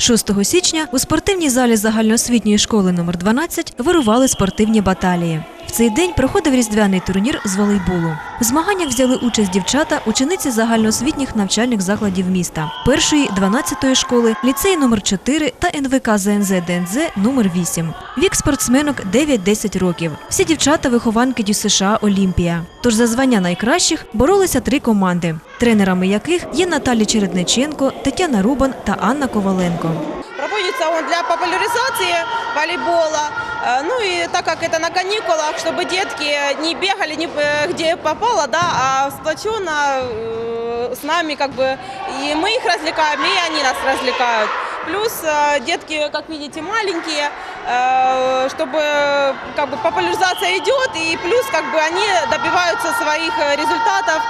6 січня у спортивній залі загальноосвітньої школи номер 12 вирували спортивні баталії. В цей день проходив різдвяний турнір з волейболу. У змаганнях взяли участь дівчата, учениці загальноосвітніх навчальних закладів міста, першої 12-ї школи, ліцей номер 4 та НВК ЗНЗ ДНЗ номер 8. Вік спортсменок 9-10 років. Всі дівчата вихованки Дю США Олімпія. Тож за звання найкращих боролися три команди, тренерами яких є Наталі Чередниченко, Тетяна Рубан та Анна Коваленко. Проводится он для популяризации волейбола. Э, Ну и так как это на каникулах, чтобы детки не бегали не, где попало, да, а сплоченно э, с нами как бы и мы их развлекаем, и они нас развлекают. Плюс э, детки, как видите, маленькие, чтобы как бы популяризация идет, и плюс как бы они добиваются своих результатов.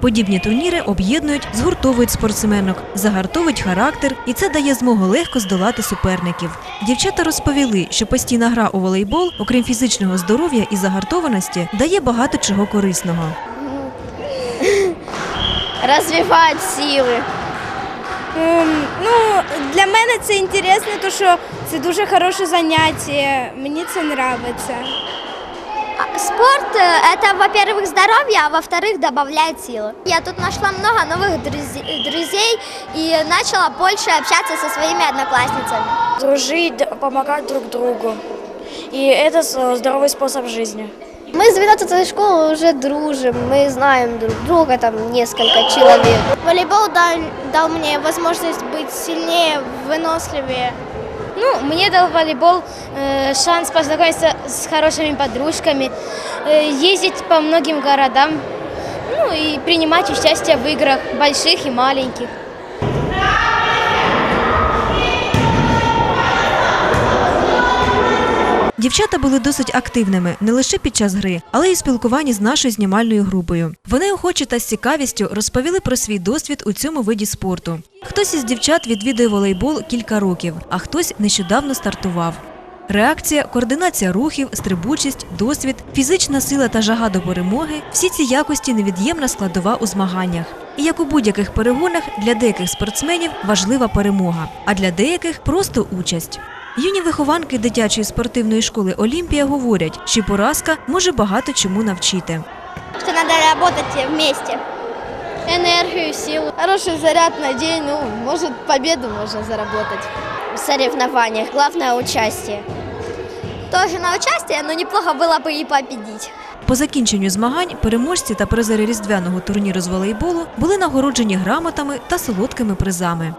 Подібні турніри об'єднують, згуртовують спортсменок, загартовують характер, і це дає змогу легко здолати суперників. Дівчата розповіли, що постійна гра у волейбол, окрім фізичного здоров'я і загартованості, дає багато чого корисного. Развивать силы. Ем, ну, для мене це інтересно, тому що це дуже хороше заняття. Мені це подобається. А, Спорт э, – это, во-первых, здоровье, а во-вторых, добавляет силы. Я тут нашла много новых друз- друзей и начала больше общаться со своими одноклассницами. дружить, д- помогать друг другу. И это с- здоровый способ жизни. Мы с 12 школы уже дружим, мы знаем друг друга, там несколько человек. Волейбол дал, дал мне возможность быть сильнее, выносливее. Ну, мне дал волейбол э, шанс познакомиться с хорошими подружками, э, ездить по многим городам, ну и принимать участие в играх больших и маленьких. Дівчата були досить активними не лише під час гри, але й спілкуванні з нашою знімальною групою. Вони охоче та з цікавістю розповіли про свій досвід у цьому виді спорту. Хтось із дівчат відвідує волейбол кілька років, а хтось нещодавно стартував. Реакція, координація рухів, стрибучість, досвід, фізична сила та жага до перемоги всі ці якості невід'ємна складова у змаганнях. І як у будь-яких перегонах, для деяких спортсменів важлива перемога, а для деяких просто участь. Юні вихованки дитячої спортивної школи Олімпія говорять, що поразка може багато чому навчити. Что надо работать вместе. Энергию, силу. Хороший заряд на день, ну, может, победу можно заработать. В соревнованиях главное участие. Тоже на участие, но неплохо было бы и победить. По закінченню змагань переможці та призери різдвяного турніру з волейболу були нагороджені грамотами та солодкими призами.